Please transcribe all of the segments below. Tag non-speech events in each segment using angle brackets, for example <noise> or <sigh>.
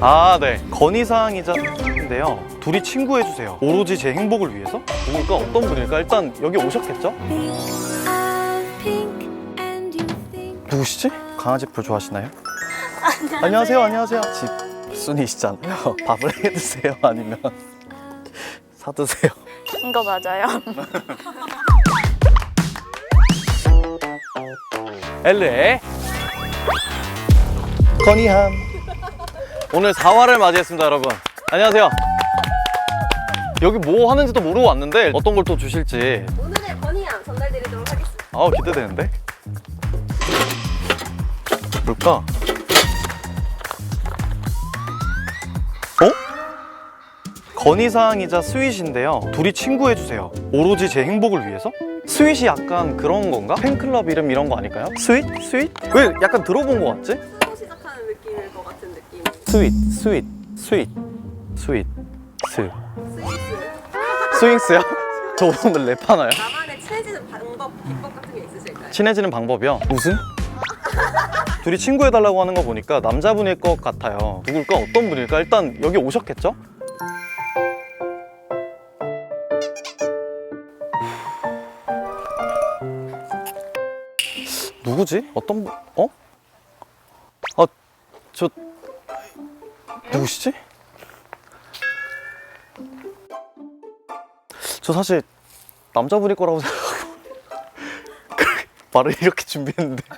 아, 네. 건의사항이자 인데요. 둘이 친구해주세요. 오로지 제 행복을 위해서? 누굴까? 어떤 분일까? 일단 여기 오셨겠죠? 누구시지? 강아지 풀 좋아하시나요? 안녕하세요, 안녕하세요. 집 순이시잖아요. <laughs> 밥을 해 드세요? 아니면 <laughs> 사 드세요? 이거 맞아요. 엘레 건의함 오늘 4화를 맞이했습니다 여러분 안녕하세요 여기 뭐 하는지도 모르고 왔는데 어떤 걸 또 주실지 오늘의 건의함 전달드리도록 하겠습니다. 아 기대되는데 뭘까? 어? 건의사항이자 스윗인데요 둘이 친구해주세요 오로지 제 행복을 위해서? 스윗이 약간 그런 건가? 팬클럽 이름 이런 거 아닐까요? 스윗? 스윗? 왜 약간 들어본 거 같지? 쓰고 시작하는 느낌일 것 같은 느낌. 스윗, 스윗, 스윗, 스윗, 스. 스윙스요? 저 오늘 랩 하나요? 나만의 친해지는 방법, 비법 같은 게 있으실까요? 친해지는 방법이요? 무슨? 둘이 친구해달라고 하는 거 보니까 남자분일 것 같아요. 누굴까? 어떤 분일까? 일단 여기 오셨겠죠? 누구지? 어떤 분? 어? 아, 저 누구시지? 저 사실 남자분일 거라고 생각하고 <laughs> 말을 이렇게 준비했는데 <laughs>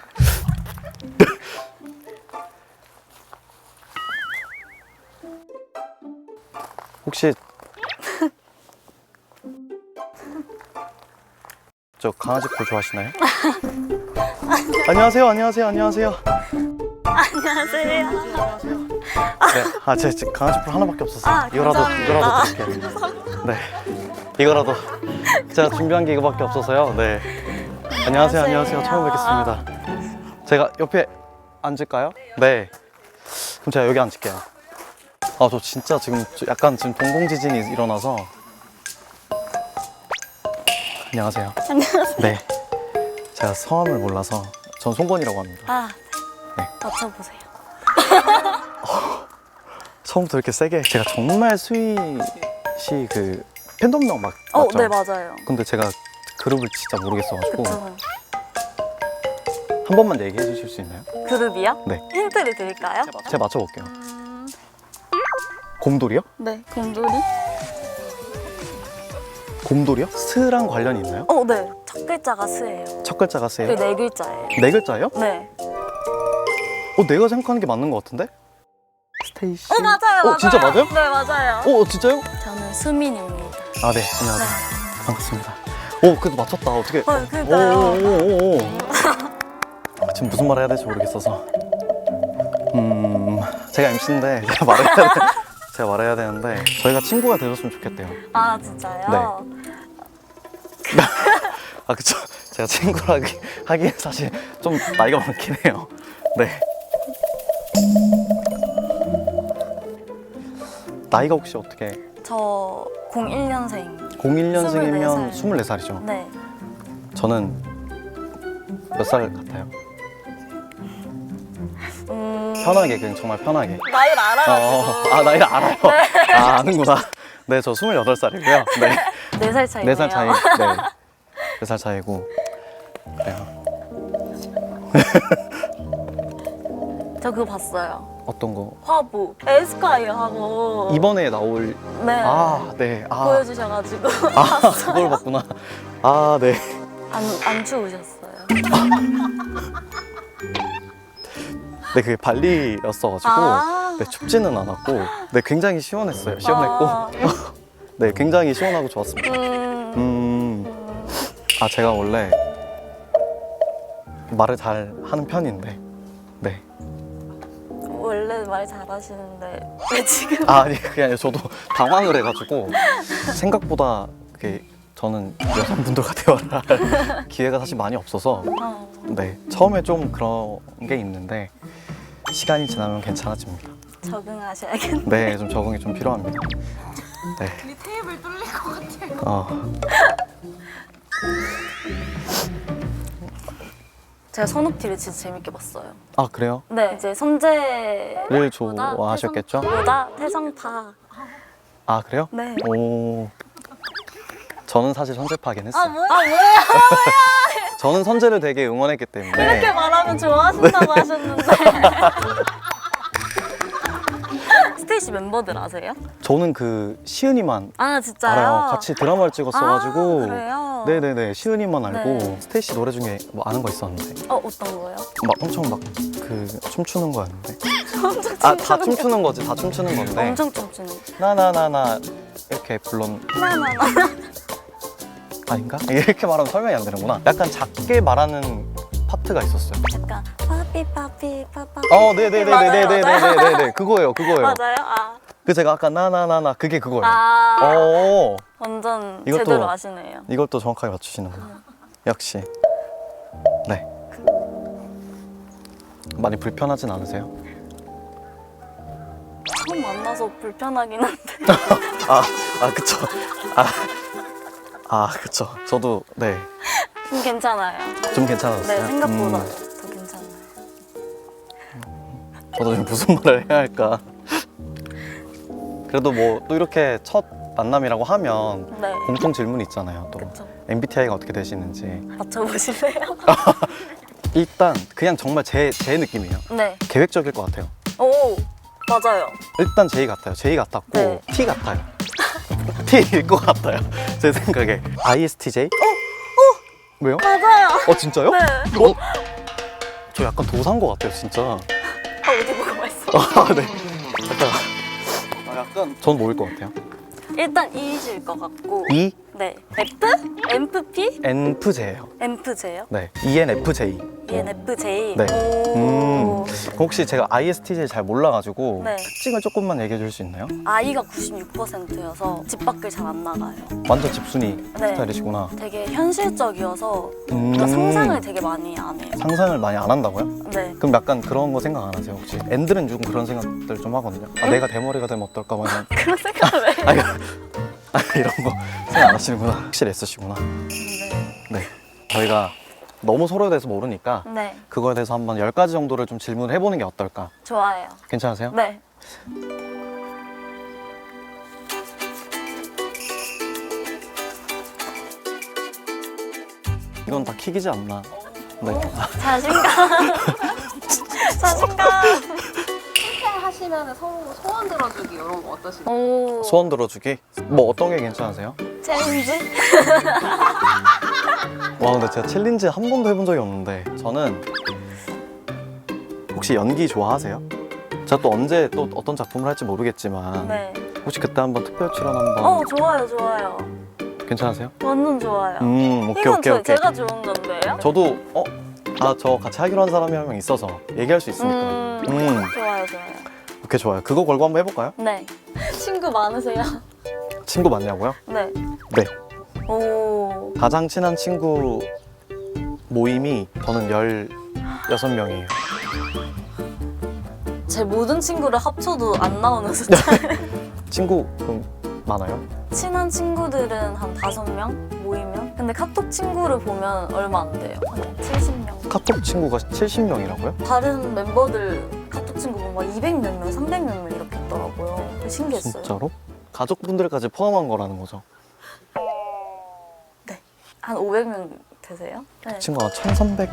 혹시 저 강아지 볼 좋아하시나요? <laughs> 안녕하세요 안녕하세요 안녕하세요 안녕하세요. 네, 아, 제 지금 강아지 풀 하나밖에 없었어요. 아, 이거라도 감사합니다. 이거라도 드릴게요. 네, 이거라도 제가 준비한 게 이거밖에 없어서요. 네, 안녕하세요, 안녕하세요. 처음 뵙겠습니다. 제가 옆에 앉을까요? 네. 그럼 제가 여기 앉을게요. 아, 저 진짜 지금 저 약간 지금 동공 지진이 일어나서. 안녕하세요. 안녕하세요. 네, 제가 성함을 몰라서 전 송건이라고 합니다. 아, 네. 네. 맞춰보세요. 처음부터 이렇게 세게 제가 정말 스윗이 그 팬덤명 막 어, 맞죠? 네, 맞아요. 근데 제가 그룹을 진짜 모르겠어가지고 그쵸. 한 번만 얘기해 주실 수 있나요? 그룹이요? 네. 힌트를 드릴까요? 제가 맞춰볼게요. 음, 곰돌이요? 네, 곰돌이? 곰돌이요? 스랑 관련이 있나요? 어, 네. 첫 글자가 스예요. 첫 글자가 세요? 그네 글자예요. 네 글자예요? 네. 어 내가 생각하는 게 맞는 것 같은데? 스테이시. 어, 맞아요. 어 맞아요. 진짜 맞아요? 네, 맞아요. 어 진짜요? 저는 수민입니다. 아 네 안녕하세요. 반갑습니다. 오 그래도 맞췄다 어떻게? 어, 그러니까요. 오오오오. 아, 지금 무슨 말 해야 될지 모르겠어서. 음 제가 MC인데 제가 말해야 돼. <laughs> 제가 말해야 되는데 저희가 친구가 되었으면 좋겠대요. 아, 진짜요? <laughs> 아 그쵸. 제가 친구라기 하기엔 사실 좀 나이가 많긴 해요. 네. 나이가 혹시 어떻게? 저 01년생. 01년생이면 24 24살 이죠. 네. 저는 몇 살 같아요? 음, 편하게 그냥 정말 편하게. 나이를 알아가지고. 어, 아 나이를 알아요. 아 아는구나. 네, 저 28살이고요. <laughs> 네. 네살 차이네요. 4살 차이. 네. 4살 차이고. 네. 저 그거 봤어요. 어떤 거? 화보. 에스콰이어 하고. 이번에 나올 네. 아, 네. 아. 보여주셔가지고. <laughs> 아, 그걸 봤구나. 아, 네. 안, 안 추우셨어요. <laughs> 네, 그게 발리였어가지고. 아. 네, 춥지는 않았고. 네, 굉장히 시원했어요. 시원했고. 아, <laughs> 네, 굉장히 시원하고 좋았습니다. 음, 음. 아, 제가 원래 말을 잘 하는 편인데. 네. 원래 말 잘하시는데 왜 지금? 아, 아니, 그게 아니라 저도 <laughs> 당황을 해가지고. 생각보다 그게 저는 여성분들과 <laughs> 대화를 할 기회가 사실 많이 없어서. 어, 네. 처음에 좀 그런 게 있는데. 시간이 지나면 괜찮아집니다. 적응하셔야겠네. 네, 좀 적응이 좀 필요합니다. 네. 우리 테이블 뚫릴 것 같아요. 어. <laughs> 제가 선욱티를 진짜 재밌게 봤어요. 아 그래요? 네, 이제 선재 를 좋아하셨겠죠? 보다 태성파. 아 그래요? 네. 오. 저는 사실 선제파긴 했어요. 아 뭐야? 아 뭐야? <laughs> 저는 선제를 되게 응원했기 때문에 이렇게 말하면 좋아하신다고 <laughs> 하셨는데. <laughs> 스테이시 멤버들 아세요? 저는 그 시은이만 아 진짜요? 알아요. 같이 드라마를 찍었어가지고 아, 그래요? 네네네 시은이만 알고 네. 스테이시 노래 중에 뭐 아는 거 있었는데 어 어떤 거요? 막 엄청 막 그 춤추는 거였는데 <laughs> 엄청 아다 춤추는 춤추는 거지 다 춤추는 거. 건데 엄청 춤추는. 나나나나 이렇게 불렀 나나나. <laughs> 아닌가? <laughs> 이렇게 말하면 설명이 안 되는구나 약간 작게 말하는 파트가 있었어요 약간 파피 파피 파파. 어 네네네네네네네네네 그거예요 그거예요 맞아요? 아. 그 제가 아까 나나나나 그게 그거예요 아. 어 완전 이것도- 제대로 아시네요. 이걸 또 정확하게 맞추시는구나 역시 네 많이 불편하진 않으세요? 처음 만나서 불편하긴 한데. <laughs> 아, 아 그쵸 아, 아 그쵸 저도 네좀좀 괜찮아요. 괜찮았어요 네, 생각보다 음, 더 괜찮아요. 저도 지금 무슨 말을 해야 할까 그래도 뭐 또 이렇게 첫 만남이라고 하면 네. 공통 질문이 있잖아요 또 그쵸. MBTI가 어떻게 되시는지 맞춰보실래요? <laughs> 일단 그냥 정말 제, 제 느낌이에요 네. 계획적일 것 같아요 오, 맞아요. 일단 제이 같아요 제이 같았고 네. T 같아요 <laughs> T일 것 같아요 <laughs> 제 생각에 ISTJ? 어? 어? 왜요? 맞아요. 어 진짜요? 네. 어? 저 약간 도사인 것 같아요 진짜 아, 어디 보고 말씀? 아, 네. 약간, 아, 약간 전 뭐일 것 같아요? 일단 E이실 것 같고. E, 네. F? MFP? NFJ예요. MFJ요? 네, ENFJ. ENFJ. 네. 오. 음, 혹시 제가 ISTJ를 잘 몰라가지고 네. 특징을 조금만 얘기해 줄 수 있나요? I가 96%여서 집 밖을 잘 안 나가요. 완전 집순이 네. 스타일이시구나. 되게 현실적이어서 음, 그러니까 상상을 되게 많이 안 해요. 상상을 많이 안 한다고요? 네. 그럼 약간 그런 거 생각 안 하세요 혹시? 앤들은 좀 그런 생각들 좀 하거든요. 아, 내가 대머리가 되면 어떨까 막 이런. <laughs> 그런 생각을 왜 해요? 아니, <laughs> 아니 이런 거 생각 안 하시는구나. 확실히 S시구나. 네. 네. 저희가 너무 서로에 대해서 모르니까 네. 그거에 대해서 한번 10가지 정도를 좀 질문을 해보는 게 어떨까? 좋아요. 괜찮으세요? 네. 이건 다 킥이지 않나? 네. 자신감. <laughs> 자신감. 하시면 서로 소원 들어주기 이런 거 어떠신가요? 오. 소원 들어주기? 뭐 어떤 게 괜찮으세요? 챌린지? <laughs> 와 근데 제가 챌린지 한 번도 해본 적이 없는데 저는 혹시 연기 좋아하세요? 제가 또 언제 또 어떤 작품을 할지 모르겠지만 네. 혹시 그때 한번 특별 출연 한번 어, 좋아요, 좋아요. 괜찮으세요? 완전 좋아요. 음 오케이 이건 오케이 저, 오케이 제가 좋은 건데요? 저도 어? 아 저 같이 하기로 한 사람이 한 명 있어서 얘기할 수 있으니까 음, 음. 좋아요, 좋아요. 오케이 좋아요 그거 걸고 한번 해볼까요? 네. 친구 많으세요? 친구 맞냐고요? 네. 네 오. 가장 친한 친구 모임이 저는 16명이에요 제 모든 친구를 합쳐도 안 나오는 <laughs> 숫자. 친구 그럼 많아요? 친한 친구들은 한 다섯 명 모이면? 근데 카톡 친구를 보면 얼마 안 돼요. 한 70명. 카톡 친구가 70명이라고요? 다른 멤버들 친구 보면 막200몇 명, 300몇 명 이렇게 있더라고요. 신기했어요. 진짜로? 가족분들까지 포함한 거라는 거죠 한 500명 되세요? 네. 친구가 1300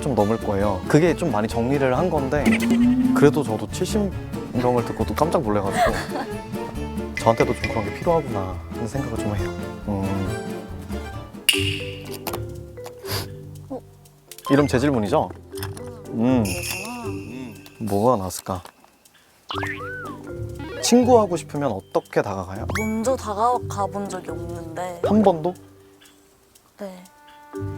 좀 넘을 거예요 그게 좀 많이 정리를 한 건데 그래도 저도 70명을 듣고도 깜짝 놀래가지고 <laughs> 저한테도 좀 그런 게 필요하구나 하는 생각을 좀 해요 음. 어? 이름 제 질문이죠? 음 그렇구나. 뭐가 나왔을까? 친구하고 싶으면 어떻게 다가가요? 먼저 다가가 본 적이 없는데 한 번도? 네.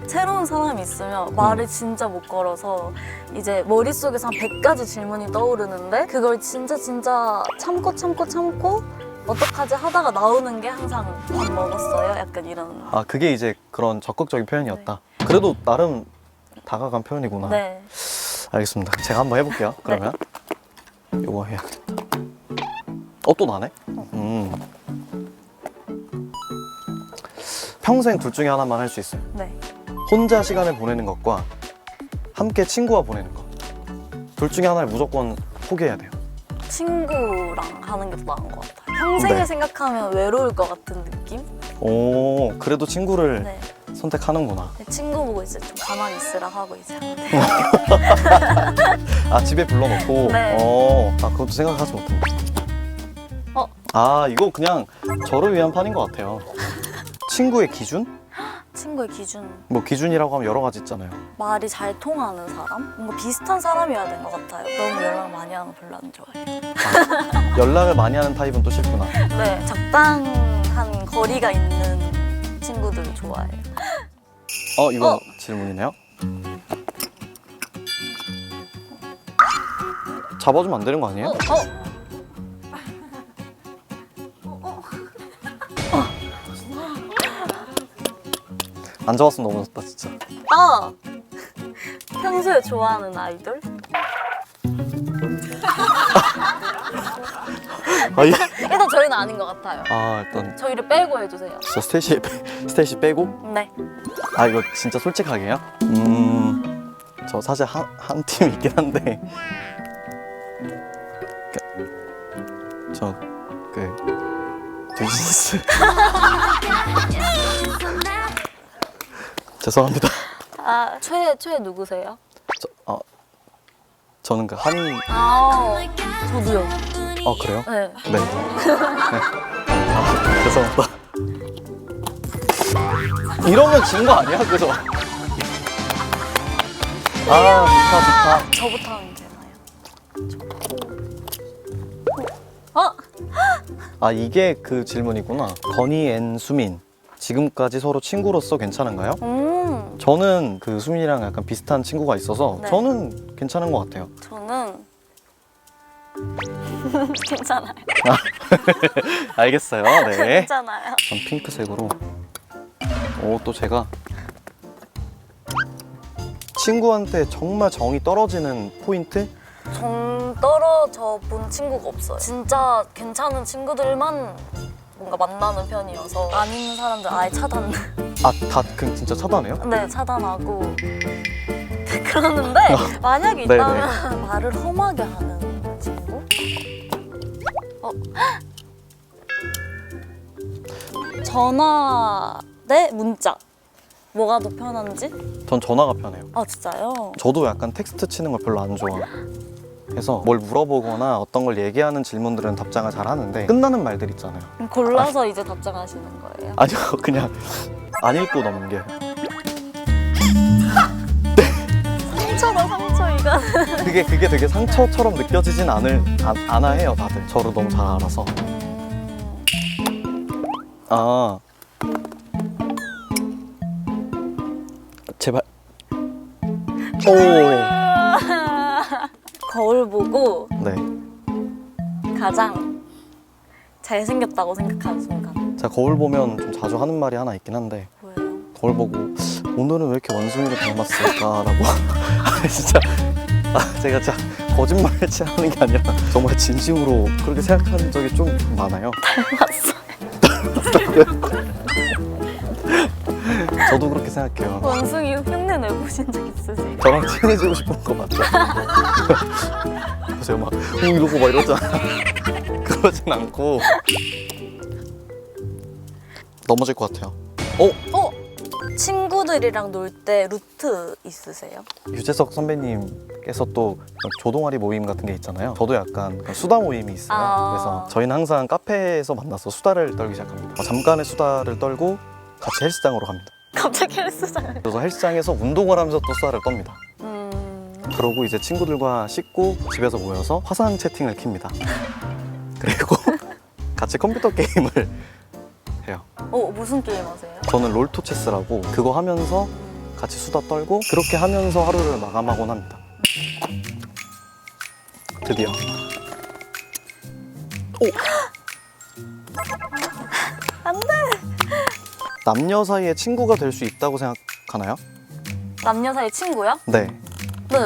새로운 사람이 있으면 말을 진짜 못 걸어서 이제 머릿속에서 한 100가지 질문이 떠오르는데 그걸 진짜 진짜 참고 참고 참고 어떡하지 하다가 나오는 게 항상 밥 먹었어요. 약간 이런. 아 그게 이제 그런 적극적인 표현이었다 그래도 나름 다가간 표현이구나 네. 알겠습니다. 제가 한번 해볼게요. 그러면 요거 해야겠다. 어 또 나네? 음. 평생 둘 중에 하나만 할 수 있어요. 네. 혼자 시간을 보내는 것과 함께 친구와 보내는 거. 둘 중에 하나를 무조건 포기해야 돼요. 친구랑 하는 게 더 나은 것 같아요. 평생을 네. 생각하면 외로울 것 같은 느낌? 오, 그래도 친구를 네. 선택하는구나. 내 친구 보고 이제 좀 가만히 있으라 하고 이제 <laughs> 아, 집에 불러놓고? 네. 어, 아, 그것도 생각하지 못했네. 어? 아, 이거 그냥 저를 위한 판인 것 같아요. 친구의 기준? 친구의 기준 뭐 기준이라고 하면 여러 가지 있잖아요. 말이 잘 통하는 사람? 뭔가 비슷한 사람이어야 되는 것 같아요. 너무 연락 많이 하는 거 별로 안 좋아해요. 연락을 많이 하는 타입은 또 싫구나. 네, 적당한 거리가 있는 친구들 좋아해요. 어, 이거 어. 질문이네요. 잡아주면 안 되는 거 아니에요? 어, 어, 안 잡았으면 너무 좋다, 진짜. 아! <laughs> 평소에 좋아하는 아이돌? 아, 이- <laughs> 일단 저희는 아닌 것 같아요. 아 일단 저희를 빼고 해주세요. 진짜 스테이시, <laughs> 스테이시 빼고? 네. 아, 이거 진짜 솔직하게요? 음, 저 사실 한, 한팀 있긴 한데. 그, 저, 그, 뉴진스. <laughs> 죄송합니다. 아, 최애, 최애 누구세요? 저, 어, 저는 그 한이, 아, 저도요. 어, 그래요? 네. 네. 네. 아, 죄송합니다. 이러면 진 거 아니야, 그죠? 아, 좋다, 좋다. 저부터 하면 되나요? 저. 어? 아, 이게 그 질문이구나. 건희 앤 수민. 지금까지 서로 친구로서 괜찮은가요? 음, 저는 그 수민이랑 약간 비슷한 친구가 있어서 네. 저는 괜찮은 것 같아요. 저는 <laughs> 괜찮아요. <laughs> 알겠어요. 네. <laughs> 괜찮아요. 전 핑크색으로. 오, 또 제가 친구한테 정말 정이 떨어지는 포인트? 정 떨어져 본 친구가 없어요. 진짜 괜찮은 친구들만 뭔가 만나는 편이어서 아닌 사람들 아예 차단. 아, 다그 진짜 차단해요? 네, 차단하고 그러는데 만약에 네네. 있다면 말을 험하게 하는 친구? 어? <gasps> 전화 대 문자 뭐가 더 편한지? 전 전화가 편해요. 아 진짜요? 저도 약간 텍스트 치는 걸 별로 안 좋아. 해서 뭘 물어보거나 어떤 걸 얘기하는 질문들은 답장을 잘 하는데 끝나는 말들 있잖아요. 그럼 골라서 이제 답장하시는 거예요? 아니요, <laughs> 그냥 안 읽고 넘겨. <laughs> 상처다 상처 이거. <laughs> 그게 그게 되게 상처처럼 느껴지진 않을 안, 않아 해요 다들. 저를 너무 잘 알아서. 음, 아 오. <laughs> 거울 보고 네. 가장 잘생겼다고 생각하는 순간 제가 거울 보면 좀 자주 하는 말이 하나 있긴 한데 뭐예요? 거울 보고 오늘은 왜 이렇게 원숭이를 닮았을까라고 <laughs> 진짜 아, 제가 진짜 거짓말치 하는 게 아니라 정말 진심으로 그렇게 생각하는 적이 좀 많아요. 닮았어요. <laughs> 저도 그렇게 생각해요. 원숭이 흉내 내보신 적 있으세요? 저랑 친해지고 싶은 거 맞죠? 제가 막, 오, 이러고 막 이러잖아. 그러진 않고. 넘어질 것 같아요. 어? 어? 친구들이랑 놀 때 루트 있으세요? 유재석 선배님께서 또 조동아리 모임 같은 게 있잖아요. 저도 약간 그 수다 모임이 있어요. 아. 그래서 저희는 항상 카페에서 만나서 수다를 떨기 시작합니다. 어, 잠깐의 수다를 떨고 같이 헬스장으로 갑니다. 갑자기 헬스장. 그래서 헬스장에서 운동을 하면서 또 수다를 떱니다. 음, 그러고 이제 친구들과 씻고 집에서 모여서 화상 채팅을 킵니다. <laughs> 그리고 <laughs> 같이 컴퓨터 게임을 해요. 어 무슨 게임 하세요? 저는 롤토체스라고 그거 하면서 같이 수다 떨고 그렇게 하면서 하루를 마감하곤 합니다. 드디어. 오! <gasps> 안 돼. 남녀 사이에 친구가 될 수 있다고 생각하나요? 남녀 사이 친구요? 네. 네.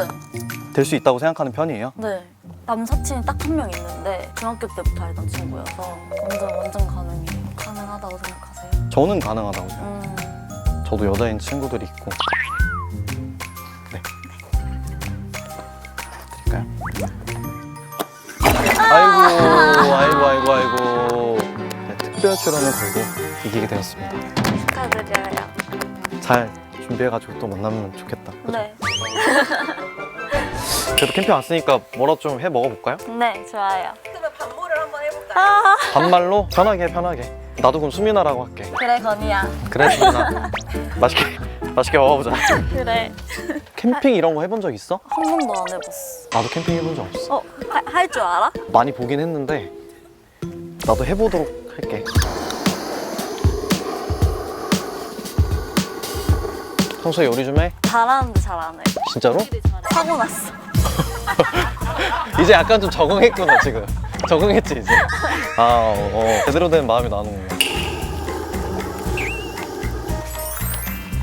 될 수 있다고 생각하는 편이에요. 네. 남사친이 딱 한 명 있는데 중학교 때부터 알던 친구여서 완전 완전 가능해. 가능하다고 생각하세요? 저는 가능하다고 생각해요. 음. 저도 여자인 친구들이 있고. 네. 아이고, 아이고, 아이고, 아이고. 네, 특별 출연을 걸고 이기게 되었습니다. 잘 준비해가지고 또 만나면 좋겠다. 그죠? 네. <laughs> 그래도 캠핑 왔으니까 뭐라도 좀 해 먹어볼까요? 네, 좋아요. 그러면 반모를 한번 해볼까요? 아, 반말로 편하게 편하게. 나도 그럼 수민아라고 할게. 그래, 건이야. 그래, 수민아. 맛있게, 맛있게 먹어보자. 그래. 캠핑 이런 거 해본 적 있어? 한 번도 안 해봤어. 나도 캠핑 해본 적 없어. 어, 할 줄 알아? 많이 보긴 했는데 나도 해보도록 할게. 평소에 요리 좀 해? 잘하는데 잘 안 해. 진짜로? 사고 났어. <laughs> 이제 약간 좀 적응했구나 지금. 적응했지 이제. 아, 어, 어. 제대로 된 마음이 나는구나.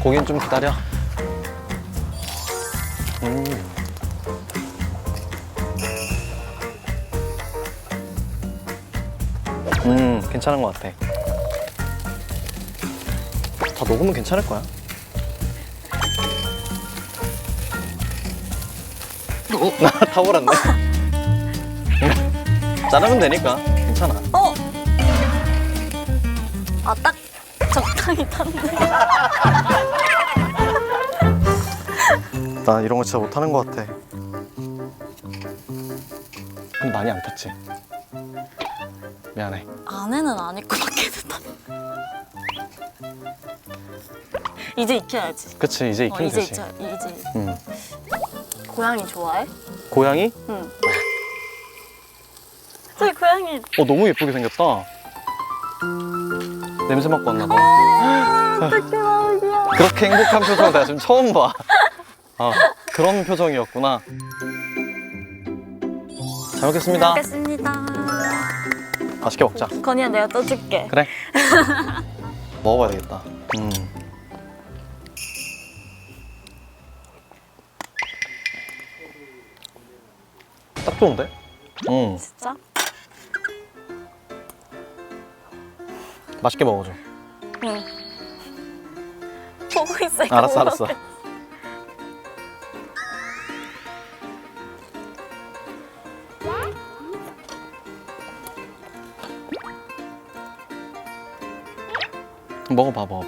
고긴 좀 기다려. 음. 음, 괜찮은 것 같아. 다 녹으면 괜찮을 거야. 나 타버렸네. 자르면 되니까 괜찮아. 어? 아, 딱 적당히 탔네. 나 이런 거 진짜 못하는 것 같아. 근데 많이 안 탔지? 미안해. 안에는 안 입고 밖에는 탔 이제 익혀야지. 그치 이제 어, 익히면 이제 되지. 익혀, 이제. 응. 고양이 좋아해? 고양이? 응. 저기 고양이 어 너무 예쁘게 생겼다. 냄새 맡고 왔나 봐. 어떻게 나오냐? 그렇게 행복한 표정 내가 지금 처음 봐. 아 그런 표정이었구나. 잘 먹겠습니다. 먹겠습니다. 맛있게 먹자. 건이야 내가 떠줄게. 그래. <laughs> 먹어봐야 되겠다. 음. 딱 좋은데? 음. 진짜? 맛있게 먹어줘. 응. 보고 있어. 이거 알았어, 먹어. 알았어. 먹어봐, 먹어봐.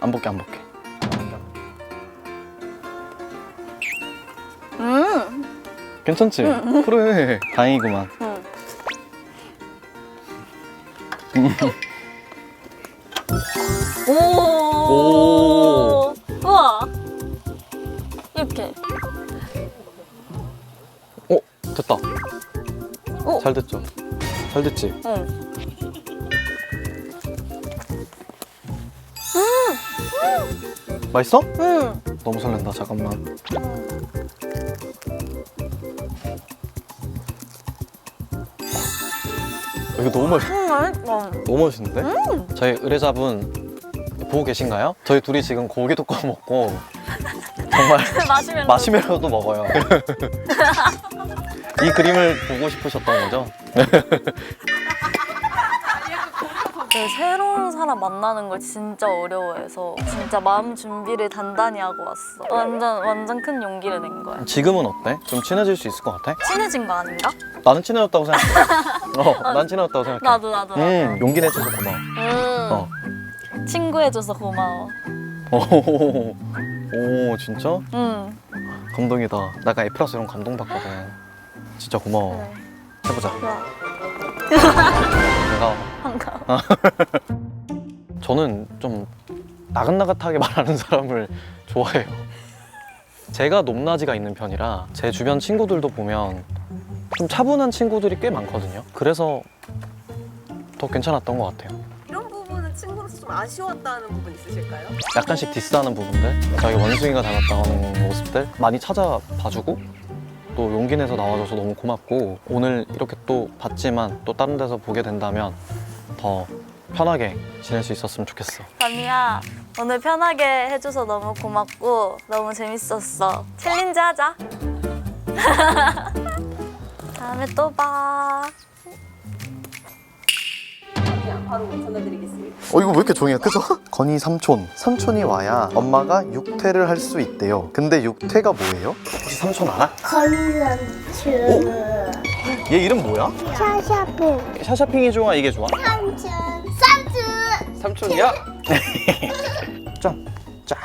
안 볼게, 안 볼게. 괜찮지? 그래. 다행이구만. 응. 오. 오. 우와. 이렇게. 어, 됐다. 오. 잘 됐죠? 잘 됐지? 응. 맛있어? 응. 너무 설렌다. 잠깐만. 이거 너무 맛있, 응, 맛있어. 너무 맛있는데? 저희 의뢰자분 보고 계신가요? 저희 둘이 지금 고기도 구워 먹고 정말 <laughs> 마시멜로. 마시멜로도 먹어요. <laughs> 이 그림을 보고 싶으셨던 거죠? <laughs> 네, 새로운 사람 만나는 걸 진짜 어려워해서 진짜 마음 준비를 단단히 하고 왔어. 완전 완전 큰 용기를 낸 거야. 지금은 어때? 좀 친해질 수 있을 것 같아? 친해진 거 아닌가? 나는 친해졌다고 생각해. <laughs> 어, 난 친해졌다고 생각해. 나도 나도. 나도. 음, 용기 내줘서 고마워. 음. 어. 친구해줘서 고마워. 오, 오, 진짜? 응. 감동이다. 나 약간 에프라스 이런 거 감동 받거든. 진짜 고마워. 해보자. 좋아. <laughs> 내가 반가워. <laughs> 저는 좀 나긋나긋하게 <laughs> 말하는 사람을 좋아해요. 제가 높낮이가 있는 편이라 제 주변 친구들도 보면 좀 차분한 친구들이 꽤 많거든요. 그래서 더 괜찮았던 것 같아요. 이런 부분은 친구로서 좀 아쉬웠다는 부분 있으실까요? 약간씩 디스하는 부분들, 자기 원숭이가 닮았다는 모습들 많이 찾아봐주고 또 용기 내서 나와줘서 너무 고맙고 오늘 이렇게 또 봤지만 또 다른 데서 보게 된다면 더 편하게 지낼 수 있었으면 좋겠어. 담이야 오늘 편하게 해줘서 너무 고맙고 너무 재밌었어. 챌린지 하자. <laughs> 다음에 또 봐. 바로 전해드리겠습니다. 어 이거 왜 이렇게 종이가 크죠? 건이 삼촌 삼촌이 와야 엄마가 육퇴를 할 수 있대요 근데 육퇴가 뭐예요? 혹시 삼촌 알아? 건삼촌 얘 이름 뭐야? 샤샤핑 샤샤핑이 좋아 이게 좋아? 삼촌 삼촌 삼촌이야? <laughs> 짠. 짠.